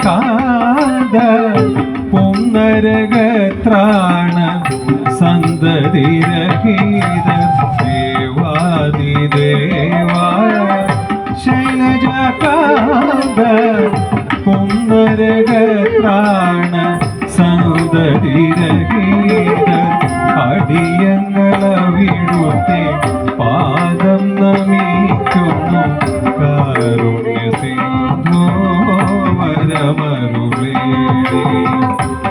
ശൈലജകാന്ത പുന്നരകത്രാണ സന്തതിരഹീത ദേവാദിദേവ ശൈലജകാന്ത പുന്നരകത്രാണ സന്തതിരഹീത അടിയങ്ങളവിടുത്തെ പാദം നമിക്കുന്നു കാരുണ്യ വരമരുളേടി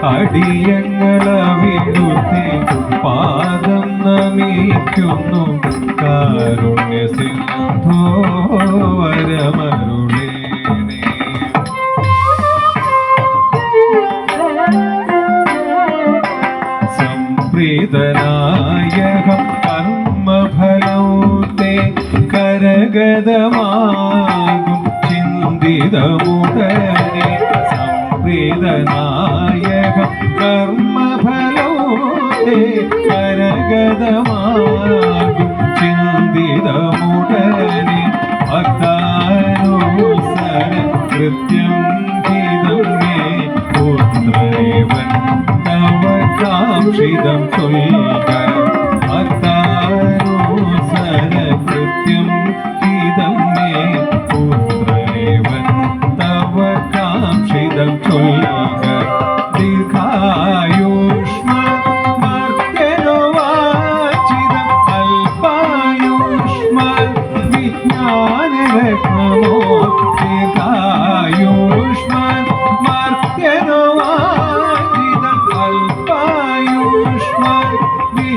അടിയങ്ങളവിടുത്തെ പാദം നമിക്കുന്നു കാരുണ്യ സിന്ധോ വരമരുളേടി കർമ്മഫലൗ തേ കരഗതമാകും ചിന്തിതമുടനെ സംപ്രീതനായക കർമ്മഫലോടെ കരഗതമാകും ചിന്തിതമുടനെ ഭക്താനുസര കൃത്യം ഹിതം മേ പുത്രേവൻ തവ കാക്ഷിതം തുൽക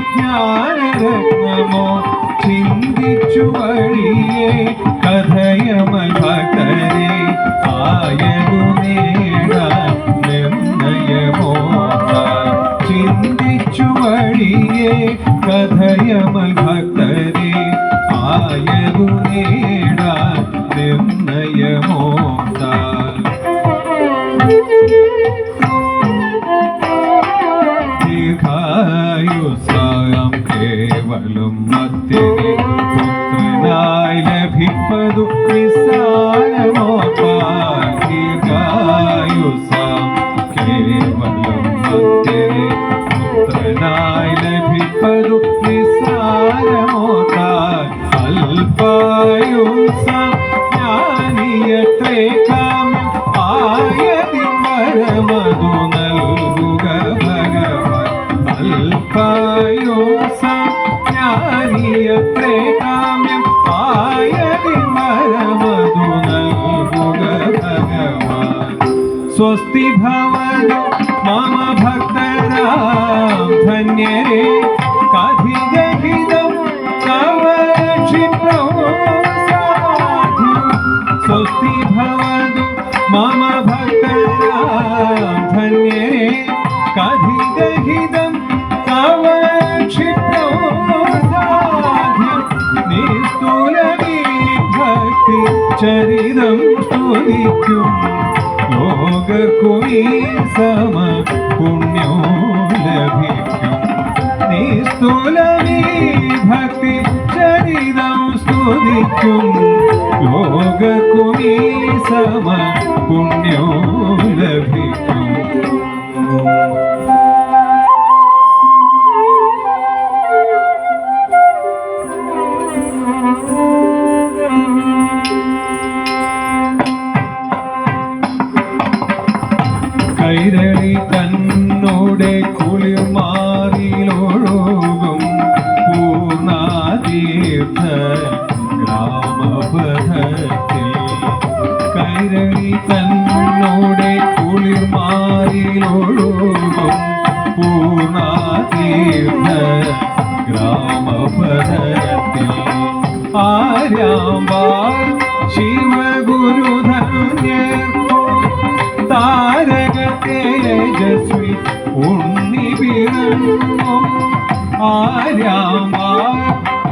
വിജ്ഞാനരത്നമോ ചിന്തിച്ചു വഴിയെ കഥയമൽ ഭക്തരെ ആയതു നേടാൻ നിർണയമോ ചിന്തിച്ചു വഴിയെ കഥയമൽ ഭക്തരെ ആയതു നേടാൻ നിർണയമോ ദീർഘായുസാം കേവലം മധ്യനെ പുത്രനായി ലഭിപ്പതു നിസ്സാരമോ ദീർഘായുസാം കേവലം स्वस्ति भवन् मम भक्तता धन्ये कथि दहिनं तव क्षिप्राध्य स्वस्ति भवन् मम भक्तता धन्ये कथि दहितं तव निस्तुलवी भक्ति चरितं स्थूतु സമ പുണ്യോ ലഭിക്കും നിസ്തുലമീ ഭക്തി ചരിതം സ്തുതിക്കും. ലോകക്കുമീ സമ പുണ്യോ കുളിർമാറിലൊഴുകും പൂർണാതീർത്ഥ ഗ്രാമപഥത്തിൽ ആര്യാമ്പാൽ ശിവഗുരുധന്യർക്കോ? താരക തേജസ്വി ഉണ്ണി പിറന്നു ആര്യാമാ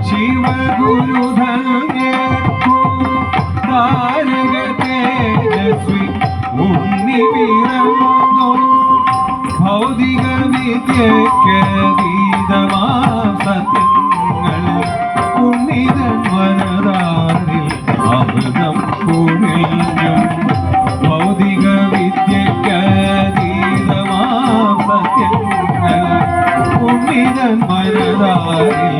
ശിവഗുരുധന്യർക്കു സത്യങ്ങൾ ഉണ്ണിതൻ വനതാരിൽ അമൃതം കുഴിഞ്ഞു ഭൗതിക വിദ്യക്കതീതമാം സത്യങ്ങൾ മനതാരിൽ